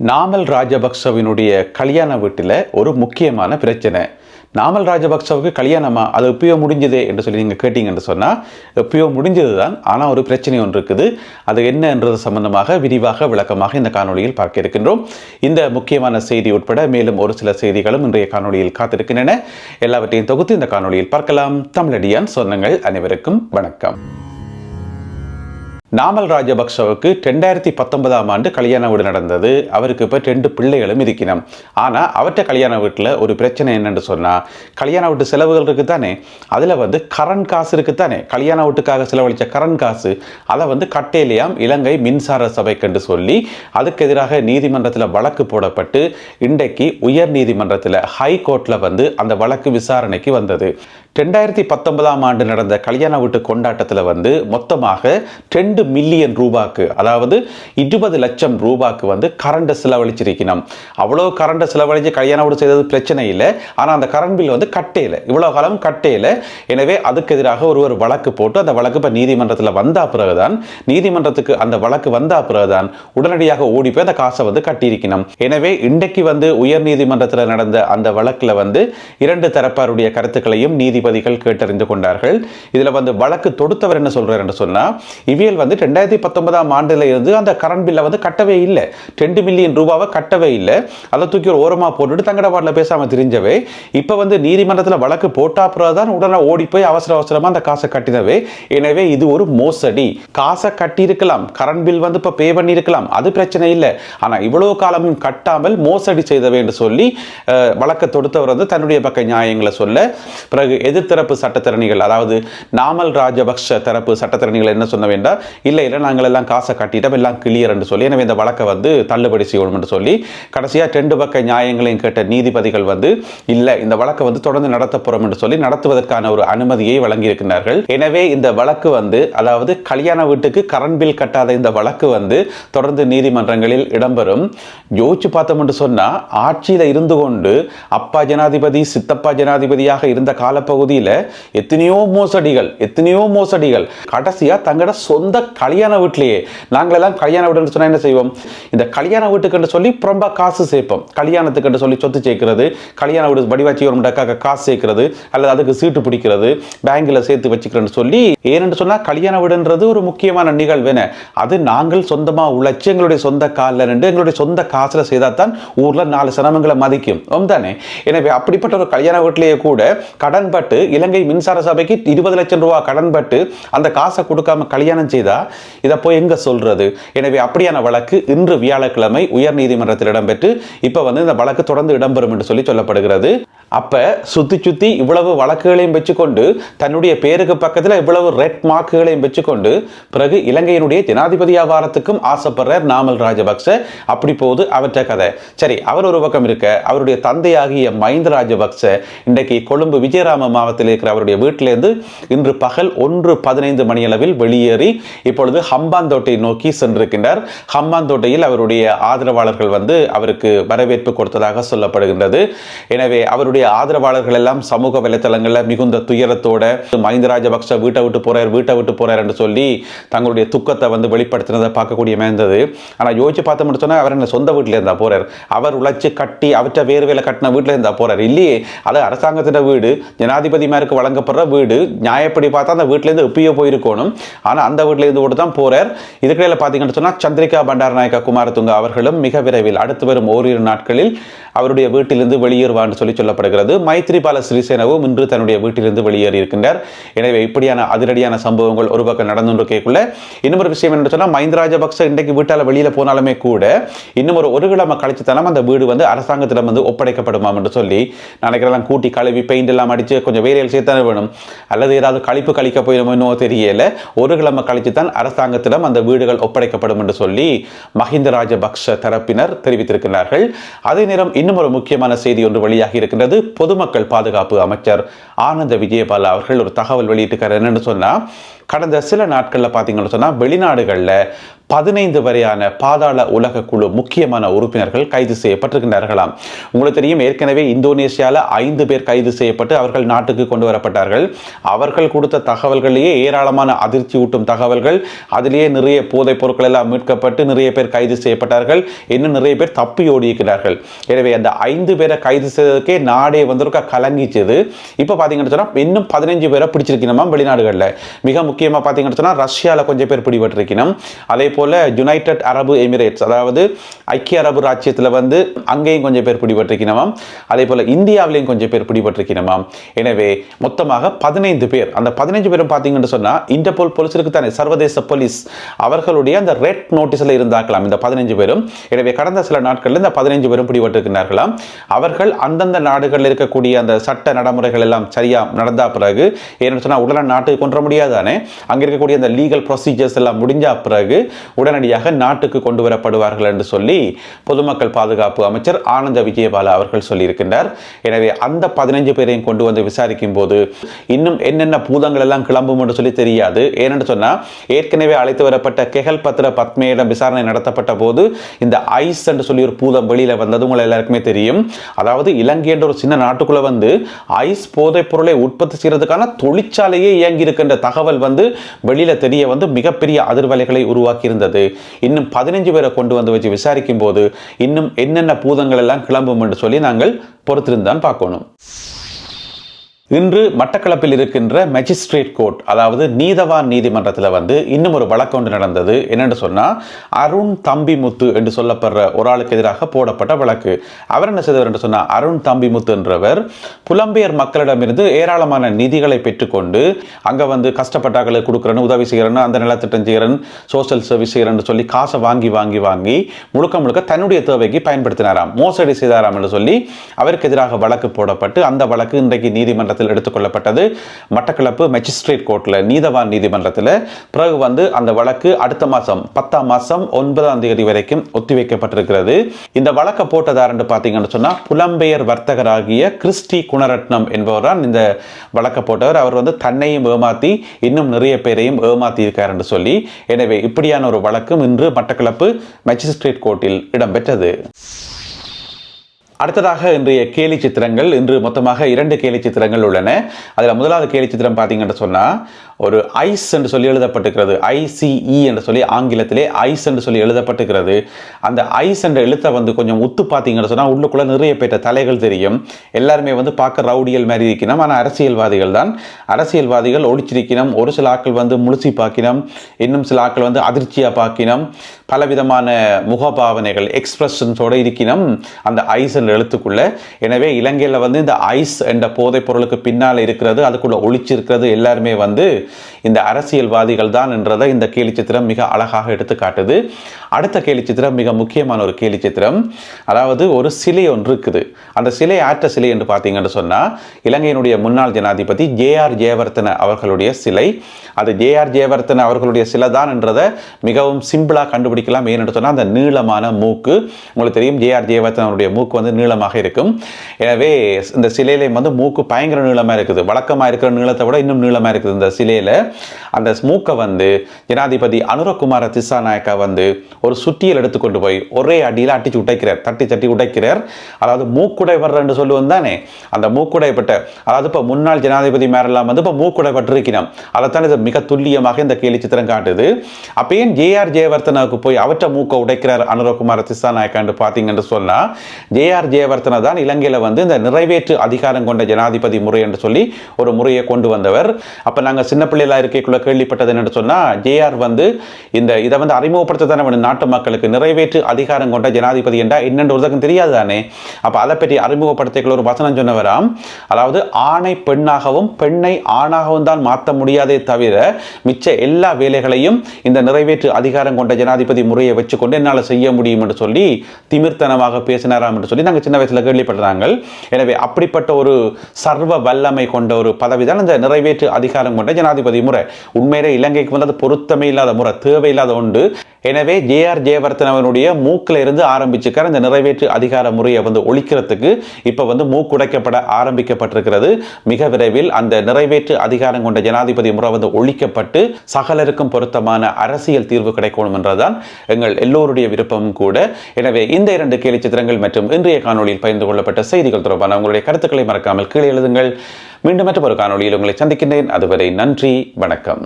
நாமல் ராஜபக்சவினுடைய கல்யாண வீட்டில் ஒரு முக்கியமான பிரச்சனை. நாமல் ராஜபக்சவுக்கு கல்யாணமா? அது எப்பயோ முடிஞ்சதே என்று சொல்லி நீங்கள் கேட்டீங்கன்னு சொன்னால் எப்பயோ முடிஞ்சது தான் ஆனால் ஒரு பிரச்சனை ஒன்று இருக்குது. அது என்னன்றது சம்பந்தமாக விரிவாக விளக்கமாக இந்த காணொளியில் பார்க்க இருக்கின்றோம். இந்த முக்கியமான செய்தி உட்பட மேலும் ஒரு சில செய்திகளும் இன்றைய காணொலியில் காத்திருக்கின்றன. எல்லாவற்றையும் தொகுத்து இந்த காணொலியில் பார்க்கலாம். தமிழடியான் சொன்னங்கள் அனைவருக்கும் வணக்கம். நாமல் ராஜபக்சவுக்கு ரெண்டாயிரத்தி பத்தொன்பதாம் ஆண்டு கல்யாண வீடு நடந்தது. அவருக்கு இப்போ ரெண்டு பிள்ளைகளும் இருக்கணும் ஆனால் அவற்றை கல்யாண வீட்டில் ஒரு பிரச்சனை என்னென்னு சொன்னால் கல்யாண வீட்டு செலவுகள் இருக்குது தானே அதில் வந்து கரண்ட் காசு இருக்குது தானே கல்யாண வீட்டுக்காக செலவழித்த கரண்ட் காசு அதை வந்து கட்டேலியாம் இலங்கை மின்சார சபைக்கென்று சொல்லி அதுக்கு எதிராக நீதிமன்றத்தில் வழக்கு போடப்பட்டு இன்றைக்கு உயர் நீதிமன்றத்தில் ஹை கோர்ட்டில் வந்து அந்த வழக்கு விசாரணைக்கு வந்தது. ரெண்டாயிரத்தி பத்தொன்பதாம் ஆண்டு நடந்த கல்யாண வீட்டு கொண்டாட்டத்தில் வந்து மொத்தமாக ரெண்டு மில்லியன் ரூபாய்க்கு அதாவது இருபது லட்சம் ரூபாய்க்கு வந்து கரண்ட்டை செலவழிச்சிருக்கணும். அவ்வளோ கரண்ட்டை செலவழித்து கல்யாண வீடு செய்தது பிரச்சனை இல்லை. ஆனால் அந்த கரண்ட் பில் வந்து கட்டையில் இவ்வளோ காலம் கட்டையில் எனவே அதுக்கு எதிராக ஒரு ஒரு வழக்கு போட்டு அந்த வழக்கு இப்போ நீதிமன்றத்தில் வந்தா பிறகுதான் நீதிமன்றத்துக்கு அந்த வழக்கு வந்தா பிறகுதான் உடனடியாக ஓடி போய் அந்த காசை வந்து கட்டியிருக்கணும். எனவே இன்றைக்கு வந்து உயர் நீதிமன்றத்தில் நடந்த அந்த வழக்கில் வந்து இரண்டு தரப்பாருடைய கருத்துக்களையும் நீதி நீதிபதிகள் கேட்டறிந்து கொண்டார்கள். இதில் வந்து வழக்கு தொடுத்தவர் என்ன சொல்கிறார் என்று சொன்னால் இவியல் வந்து ரெண்டாயிரத்தி பத்தொன்பதாம் ஆண்டில் இருந்து அந்த கரண்ட் பில்லை வந்து கட்டவே இல்லை. ரெண்டு மில்லியன் ரூபாவை கட்டவே இல்லை. அதை தூக்கி ஒரு ஓரமாக போட்டுட்டு தங்கட பாட்டில் பேசாமல் தெரிஞ்சவே இப்போ வந்து நீதிமன்றத்தில் வழக்கு போட்டா தான் உடனே ஓடி போய் அவசர அவசரமாக அந்த காசை கட்டினவே. எனவே இது ஒரு மோசடி. காசை கட்டியிருக்கலாம். கரண்ட் பில் வந்து இப்போ பே பண்ணியிருக்கலாம். அது பிரச்சனை இல்லை. ஆனால் இவ்வளோ காலமும் கட்டாமல் மோசடி செய்தவே என்று சொல்லி வழக்கை தொடுத்தவர் வந்து தன்னுடைய பக்க நியாயங்களை சொல்ல பிறகு எதிர்த்தரப்பு சட்டத்திறனிகள் அதாவது நாமல் ராஜபக்ஷ தரப்பு சட்டத்திறனிகள் என்ன சொன்ன வேண்டாம் இல்லை இல்லை நாங்கள் எல்லாம் காசை கட்டிட்டோம் எல்லாம் கிளியர் என்று சொல்லி எனவே இந்த வழக்கை வந்து தள்ளுபடி செய்யணும் என்று சொல்லி கடைசியாக ரெண்டு பக்க நியாயங்களையும் கேட்ட நீதிபதிகள் வந்து இல்லை இந்த வழக்கை வந்து தொடர்ந்து நடத்த என்று சொல்லி நடத்துவதற்கான ஒரு அனுமதியை வழங்கியிருக்கிறார்கள். எனவே இந்த வழக்கு வந்து அதாவது கல்யாண வீட்டுக்கு கரண்ட் பில் கட்டாத இந்த வழக்கு வந்து தொடர்ந்து நீதிமன்றங்களில் இடம்பெறும். யோசிச்சு பார்த்தோம் என்று சொன்னா ஆட்சியில இருந்து கொண்டு அப்பா ஜனாதிபதி சித்தப்பா ஜனாதிபதியாக இருந்த பகுதியில் எத்தனையோ மோசடிகள் எத்தனையோ மோசடிகள். கடைசியாக தங்களோட சொந்த கல்யாண வீட்டிலேயே நாங்களெல்லாம் கல்யாண வீடுன்னு சொன்னால் என்ன செய்வோம்? இந்த கல்யாண வீட்டுக்குன்னு சொல்லி ரொம்ப காசு சேர்ப்போம். கல்யாணத்துக்குன்னு சொல்லி சொத்து சேர்க்கிறது கல்யாண வீடு வடிவாச்சி வரும்டாக்காக காசு சேர்க்கிறது அல்லது அதுக்கு சீட்டு பிடிக்கிறது பேங்கில் சேர்த்து வச்சுக்கிறேன்னு சொல்லி ஏனென்று சொன்னால் கல்யாண வீடுன்றது ஒரு முக்கியமான நிகழ்வுன அது நாங்கள் சொந்தமாக உழைச்சி எங்களுடைய சொந்த காலில் நின்று எங்களுடைய சொந்த காசில் செய்தால் தான் ஊரில் நாலு சிரமங்களை மதிக்கும். தானே எனவே அப்படிப்பட்ட ஒரு கல்யாண வீட்டிலேயே கூட கடன்பட்டு இலங்கை மின்சார சபைக்கு இருபது லட்சம் ரூபா கடன்பட்டு அந்த காசை கொடுக்காம கல்யாணம் செய்தா? இதை போய் எங்க சொல்றது? எனவே அப்படியான வழக்கு இன்று வியாழக்கிழமை உயர்நீதிமன்றத்தில் இடம்பெற்று இப்ப வந்து இந்த வழக்கு தொடர்ந்து இடம்பெறும் என்று சொல்லி சொல்லப்படுகிறது. அப்ப சுத்தி சுத்தி இவ்வளவு வழக்குகளையும் வச்சுக்கொண்டு தன்னுடைய பேருக்கு பக்கத்தில் இவ்வளவு ரெட் மார்க்குகளையும் வச்சுக்கொண்டு பிறகு இலங்கையினுடைய ஜனாதிபதி வியாபாரத்துக்கும் ஆசைப்படுறார் நாமல் ராஜபக்ச. அப்படி போகுது அவற்ற கதை. சரி அவர் ஒரு பக்கம் இருக்க அவருடைய தந்தையாகிய மஹிந்த ராஜபக்ச இன்றைக்கு கொழும்பு விஜயராம மாவட்டத்தில் இருக்கிற அவருடைய வீட்டிலிருந்து இன்று பகல் ஒன்று பதினைந்து மணியளவில் வெளியேறி இப்பொழுது ஹம்பாந்தோட்டை நோக்கி சென்றிருக்கின்றார். ஹம்பாந்தோட்டையில் அவருடைய ஆதரவாளர்கள் வந்து அவருக்கு வரவேற்பு கொடுத்ததாக சொல்லப்படுகின்றது. எனவே அவருடைய ஆதரவாளர்கள் எல்லாம் சமூக வலைத்தளங்களில் மிகுந்த துயரத்தோட மஹிந்த ராஜபக்ச வீட்டை விட்டு போறார் வீட்டை விட்டு போறார் என்று சொல்லி தங்களுடைய துக்கத்தை வந்து வெளிப்படுத்தினதை பார்க்கக்கூடிய மேந்தது. ஆனால் யோசிச்சு பார்த்த மட்டும் சொன்னால் அவர் என்ன சொந்த வீட்டில் இருந்தால் போறார். அவர் உழைச்சி கட்டி அவற்றை வேறு வேலை கட்டின வீட்டில் இருந்தால் போறார். இல்லையே அது அரசாங்கத்தின வீடு ஜனாதி ஜனாதிபதிமாருக்கு வழங்கப்படுற வீடு நியாயப்படி பார்த்தா அந்த வீட்டிலேருந்து எப்பயோ போயிருக்கணும். ஆனால் அந்த வீட்டிலேருந்து கூட தான் போகிறார் இதுக்கிடையில் பார்த்தீங்கன்னு சொன்னால் சந்திரிகா பண்டாரநாயக்கா குமாரதுங்க அவர்களும் மிக விரைவில் அடுத்து வரும் ஓரிரு நாட்களில் அவருடைய வீட்டிலிருந்து வெளியேறுவான்னு சொல்லி சொல்லப்படுகிறது. மைத்ரிபால சிறிசேனவும் இன்று தன்னுடைய வீட்டிலிருந்து வெளியேறி இருக்கின்றார். எனவே இப்படியான அதிரடியான சம்பவங்கள் ஒரு பக்கம் நடந்து கேட்கல இன்னும் ஒரு விஷயம் என்ன சொன்னால் மஹிந்த ராஜபக்ச இன்றைக்கு வீட்டால் வெளியில் போனாலுமே கூட இன்னும் ஒரு ஒரு கிழமை கழிச்சு தானே அந்த வீடு வந்து அரசாங்கத்திடம் வந்து ஒப்படைக்கப்படுமாம் என்று சொல்லி நினைக்கிறதெல்லாம் கூட்டி கழுவி பெயிண்ட் எல்லாம் அடித்து கொஞ்சம் வேலைகள் சேர்த்தானே வேணும்? அல்லது ஏதாவது கழிப்பு கழிக்க போயிடுமோ இன்னும் தெரியல. ஒரு கிழமை கழித்து தான் அரசாங்கத்திடம் அந்த வீடுகள் ஒப்படைக்கப்படும் என்று சொல்லி மஹிந்த ராஜபக்ஷ தரப்பினர் தெரிவித்திருக்கிறார்கள். அதே நேரம் இன்னும் ஒரு முக்கியமான செய்தி ஒன்று வெளியாகி இருக்கின்றது. பொதுமக்கள் பாதுகாப்பு அமைச்சர் ஆனந்த விஜயபாலா அவர்கள் ஒரு தகவல் வெளியிட்டிருக்காரு என்னன்னு சொன்னால் கடந்த சில நாட்களில் பார்த்தீங்கன்னு சொன்னால் வெளிநாடுகளில் பதினைந்து வரையான பாதாள உலக குழு முக்கியமான உறுப்பினர்கள் கைது செய்யப்பட்டிருக்கின்றார்களாம். உங்களுக்கு தெரியும் ஏற்கனவே இந்தோனேஷியாவில் ஐந்து பேர் கைது செய்யப்பட்டு அவர்கள் நாட்டுக்கு கொண்டு வரப்பட்டார்கள். அவர்கள் கொடுத்த தகவல்களையே ஏராளமான அதிர்ச்சி ஊட்டும் தகவல்கள் அதிலேயே நிறைய போதைப் பொருட்கள் எல்லாம் மீட்கப்பட்டு நிறைய பேர் கைது செய்யப்பட்டார்கள். இன்னும் நிறைய பேர் தப்பி ஓடியிருக்கிறார்கள். எனவே அந்த ஐந்து பேரை கைது செய்ததுக்கே நாடே வந்திருக்க கலங்கிச்சது. இப்போ பார்த்தீங்கன்னு சொன்னால் இன்னும் பதினஞ்சு பேரை பிடிச்சிருக்கணுமா வெளிநாடுகளில். மிக முக்கியமாக பார்த்தீங்கன்னு சொன்னால் ரஷ்யாவில் கொஞ்சம் பேர் பிடிபட்டிருக்கணும். அதே போல் யுனைடெட் அரபு எமிரேட்ஸ் அதாவது ஐக்கிய அரபு ராஜ்யத்தில் வந்து அங்கேயும் கொஞ்சம் பேர் பிடிபட்டிருக்கணுமாம் அதே போல் இந்தியாவிலையும் கொஞ்சம் பேர் பிடிபட்டிருக்கணுமாம் எனவே மொத்தமாக பதினைந்து பேர் அந்த பதினைஞ்சு பேரும் பார்த்தீங்கன்னு சொன்னால் இன்டர்போல் போலீஸருக்கு தானே சர்வதேச போலீஸ் அவர்களுடைய அந்த ரெட் நோட்டீஸில் இருந்தாக்கலாம் இந்த பதினைஞ்சு பேரும். எனவே கடந்த சில நாட்களில் இந்த பதினைஞ்சு பேரும் பிடிபட்டிருக்கிறார்களாம். அவர்கள் அந்தந்த நாடுகளில் இருக்கக்கூடிய அந்த சட்ட நடைமுறைகள் எல்லாம் சரியாக நடந்தா பிறகு ஏன்னு சொன்னால் உடனே நாட்டுக்கு கொன்ற முடியாதானே? அங்கே இருக்கக்கூடிய அந்த லீகல் ப்ரொசீஜர்ஸ் எல்லாம் முடிஞ்ச பிறகு உடனடியாக நாட்டுக்கு கொண்டு வரப்படுவார்கள் என்று சொல்லி பொதுமக்கள் பாதுகாப்பு அமைச்சர் ஆனந்த விஜயபாலா அவர்கள் சொல்லியிருக்கின்றார். எனவே அந்த பதினைஞ்சு பேரையும் கொண்டு வந்து விசாரிக்கும் போது இன்னும் என்னென்ன பூதங்கள் எல்லாம் கிளம்பும் என்று சொல்லி தெரியாது. ஏனென்று சொன்னால் ஏற்கனவே அழைத்து வரப்பட்ட கெகல் பத்திர பத்மையிடம் விசாரணை நடத்தப்பட்ட போது இந்த ஐஸ் என்று சொல்லி ஒரு பூதம் வெளியில் வந்தது உங்களை எல்லாருக்குமே தெரியும். அதாவது இலங்கை என்ற ஒரு சின்ன நாட்டுக்குள்ளே வந்து ஐஸ் போதைப் பொருளை உற்பத்தி செய்கிறதுக்கான தொழிற்சாலையே இயங்கி இருக்கின்ற தகவல் வந்து வெளியில தெரிய வந்து மிகப்பெரிய அதிர்வலைகளை உருவாக்கி இருந்தது இன்னும் பதினஞ்சு பேரை கொண்டு வந்து வச்சு விசாரிக்கும் போது இன்னும் என்னென்ன பூதங்கள் எல்லாம் கிளம்பும் என்று சொல்லி நாங்கள் பொறுத்திருந்தான் பார்க்கணும். இன்று மட்டக்களப்பில் இருக்கின்ற மெஜிஸ்ட்ரேட் கோர்ட் அதாவது நீதவான் நீதிமன்றத்தில் வந்து இன்னும் ஒரு வழக்கு ஒன்று நடந்தது. என்னென்னு சொன்னால் அருண் தம்பிமுத்து என்று சொல்லப்படுற ஒரு ஆளுக்கு எதிராக போடப்பட்ட வழக்கு. அவர் என்ன செய்தவர் என்று சொன்னால் அருண் தம்பிமுத்து என்றவர் புலம்பெயர் மக்களிடமிருந்து ஏராளமான நிதிகளை பெற்றுக்கொண்டு அங்கே வந்து கஷ்டப்பட்டாக்களுக்கு கொடுக்குறேன்னு உதவி செய்கிறேன்னு அந்த நலத்திட்டம் செய்கிறேன் சோஷியல் சர்வீஸ் செய்கிறேன்னு சொல்லி காசை வாங்கி வாங்கி வாங்கி முழுக்க முழுக்க தன்னுடைய தேவைக்கு பயன்படுத்தினாராம். மோசடி செய்தாராம் என்று சொல்லி அவருக்கு எதிராக வழக்கு போடப்பட்டு அந்த வழக்கு இன்றைக்கு நீதிமன்ற நீதிமன்றத்தில் எடுத்துக்கொள்ளப்பட்டது. மட்டக்களப்பு மெஜிஸ்ட்ரேட் கோர்ட்டில் நீதவான் நீதிமன்றத்தில் பிறகு வந்து அந்த வழக்கு அடுத்த மாதம் பத்தாம் மாதம் ஒன்பதாம் தேதி வரைக்கும் ஒத்திவைக்கப்பட்டிருக்கிறது. இந்த வழக்கை போட்டதாருன்னு பார்த்தீங்கன்னு சொன்னால் புலம்பெயர் வர்த்தகராகிய கிறிஸ்டி குணரட்னம் என்பவர் தான் இந்த வழக்கை போட்டவர். அவர் வந்து தன்னையும் ஏமாற்றி இன்னும் நிறைய பேரையும் ஏமாற்றி இருக்கார் என்று சொல்லி எனவே இப்படியான ஒரு வழக்கும் இன்று மட்டக்களப்பு மெஜிஸ்ட்ரேட் கோர்ட்டில் இடம்பெற்றது. அடுத்ததாக இன்றைய கேலி சித்திரங்கள் இன்று மொத்தமாக இரண்டு கேலி சித்திரங்கள் உள்ளன. அதில் முதலாவது கேலி சித்திரம் பார்த்தீங்கன்னு சொன்னால் ஒரு ஐஸ் என்று சொல்லி எழுதப்பட்டிருக்கிறது. ஐசிஇ என்று சொல்லி ஆங்கிலத்திலே ஐஸ் என்று சொல்லி எழுதப்பட்டிருக்கிறது. அந்த ஐஸ் என்ற எழுத்தை வந்து கொஞ்சம் உத்து பார்த்தீங்கன்னு சொன்னால் உள்ளுக்குள்ளே நிறைய பேற்ற தலைகள் தெரியும். எல்லாருமே வந்து பார்க்க ரவுடியல் மாதிரி இருக்கணும் ஆனால் அரசியல்வாதிகள் தான். அரசியல்வாதிகள் ஒழிச்சிருக்கணும் ஒரு சில ஆட்கள் வந்து முழுசி பார்க்கினோம் இன்னும் சில ஆட்கள் வந்து அதிர்ச்சியாக பார்க்கினோம் பலவிதமான முகபாவனைகள் எக்ஸ்பிரஷன்ஸோடு இருக்கணும் அந்த ஐஸ் என்ற எழுத்துக்குள்ளே. எனவே இலங்கையில் வந்து இந்த ஐஸ் என்ற போதைப் பொருளுக்கு பின்னால் இருக்கிறது அதுக்குள்ளே ஒழிச்சிருக்கிறது எல்லாருமே வந்து இந்த அரசியல்வாதிகள் தான் என்றதை இந்த கேலி சித்திரம் மிக அழகாக எடுத்து காட்டுது. அடுத்த கேலி சித்திரம் மிக முக்கியமான ஒரு கேலி சித்திரம். அதாவது ஒரு சிலை ஒன்று இருக்குது. அந்த சிலை ஆற்ற சிலை என்று பார்த்தீங்கன்னு சொன்னால் இலங்கையினுடைய முன்னாள் ஜனாதிபதி ஜே ஆர் ஜெயவர்த்தன அவர்களுடைய சிலை. அது ஜே ஆர் ஜெயவர்த்தன அவர்களுடைய சிலை தான் என்றதை மிகவும் சிம்பிளாக கண்டுபிடிக்கலாம். ஏன்னு சொன்னால் அந்த நீளமான மூக்கு. உங்களுக்கு தெரியும் ஜே ஆர் ஜெயவர்த்தன அவருடைய மூக்கு வந்து நீளமாக இருக்கும். எனவே இந்த சிலையிலே வந்து மூக்கு பயங்கர நீளமாக இருக்குது. வழக்கமாக இருக்கிற நீளத்தை விட இன்னும் நீளமாக இருக்குது இந்த சிலையில் அந்த ஸ்மூக்கை வந்து ஜனாதிபதி அனுரகுமார திசாநாயக்கா வந்து ஒரு சுட்டியல் எடுத்துக்கொண்டு போய் ஒரே அடியில் அட்டிச்சு உடைக்கிறார் தட்டி தட்டி உடைக்கிறார். அதாவது மூக்குடை வர்றன்னு சொல்லுவோம் தானே? அந்த மூக்குடைப்பட்ட அதாவது இப்போ முன்னாள் ஜனாதிபதி மேரெல்லாம் வந்து இப்போ மூக்குடை மூக்குடைப்பட்டிருக்கணும் அதைத்தான் இது மிக துல்லியமாக இந்த கேலி சித்திரம் காட்டுது. அப்போ ஏன் ஜேஆர் ஜெயவர்த்தனாவுக்கு போய் அவற்றை மூக்கை உடைக்கிறார் அனுரகுமார திசாநாயக்கான்னு பார்த்தீங்கன்னு சொன்னால் ஜேஆர் ஜெயவர்த்தனா தான் இலங்கையில் வந்து இந்த நிறைவேற்று அதிகாரம் கொண்ட ஜனாதிபதி முறை என்று சொல்லி ஒரு முறையை கொண்டு வந்தவர். அப்போ நாங்கள் சின்ன பிள்ளைகளாக இருக்கைக்குள்ள கேள்விப்பட்டது என்னென்னு சொன்னால் ஜேஆர் வந்து இந்த இதை வந்து அறிமுகப்படுத்த தானே நாட்டு மக்களுக்கு நிறைவேற்று அதிகாரம் கொண்ட ஜனாதிபதி என்றால் என்னென்று ஒருத்தருக்கும் தெரியாது தானே அப்போ அதை பற்றி அறிமுகப்படுத்திக்குள்ள ஒரு வசனம் சொன்னவராம் அதாவது ஆணை பெண்ணாகவும் பெண்ணை ஆணாகவும் தான் மாற்ற முடியாதே தவிர மிச்ச எல்லா வேலைகளையும் இந்த நிறைவேற்று அதிகாரம் கொண்ட ஜனாதிபதி முறையை வச்சுக்கொண்டு என்னால் செய்ய முடியும் என்று சொல்லி திமிர்த்தனமாக பேசினாராம் என்று சொல்லி நாங்கள் சின்ன வயசில் கேள்விப்பட்டாங்க எனவே அப்படிப்பட்ட ஒரு சர்வ வல்லமை கொண்ட ஒரு பதவி தான் இந்த நிறைவேற்று அதிகாரம் கொண்ட ஜனாதிபதி ஜனாதிபதி முறை. உண்மையிலே இலங்கைக்கு வந்தது பொருத்தமே இல்லாத முறை தேவையில்லாத ஒன்று. எனவே ஜேஆர் ஜெயவர்த்தன் அவனுடைய மூக்கில் இருந்து ஆரம்பிச்சுக்கிற இந்த நிறைவேற்று அதிகார முறையை வந்து ஒழிக்கிறதுக்கு இப்போ வந்து மூக்குடைக்கப்பட ஆரம்பிக்கப்பட்டிருக்கிறது. மிக விரைவில் அந்த நிறைவேற்று அதிகாரம் கொண்ட ஜனாதிபதி முறை வந்து ஒழிக்கப்பட்டு சகலருக்கும் பொருத்தமான அரசியல் தீர்வு கிடைக்கணும் என்றதான் எங்கள் எல்லோருடைய விருப்பமும் கூட. எனவே இந்த இரண்டு கேலி சித்திரங்கள் மற்றும் இன்றைய காணொலியில் பகிர்ந்து கொள்ளப்பட்ட செய்திகள் தொடர்பான உங்களுடைய கருத்துக்களை மறக்காமல் கீழே எழுதுங்கள். மீண்டும் மற்றொரு காணொலியில் உங்களை சந்திக்கின்றேன். அதுவரை நன்றி வணக்கம்.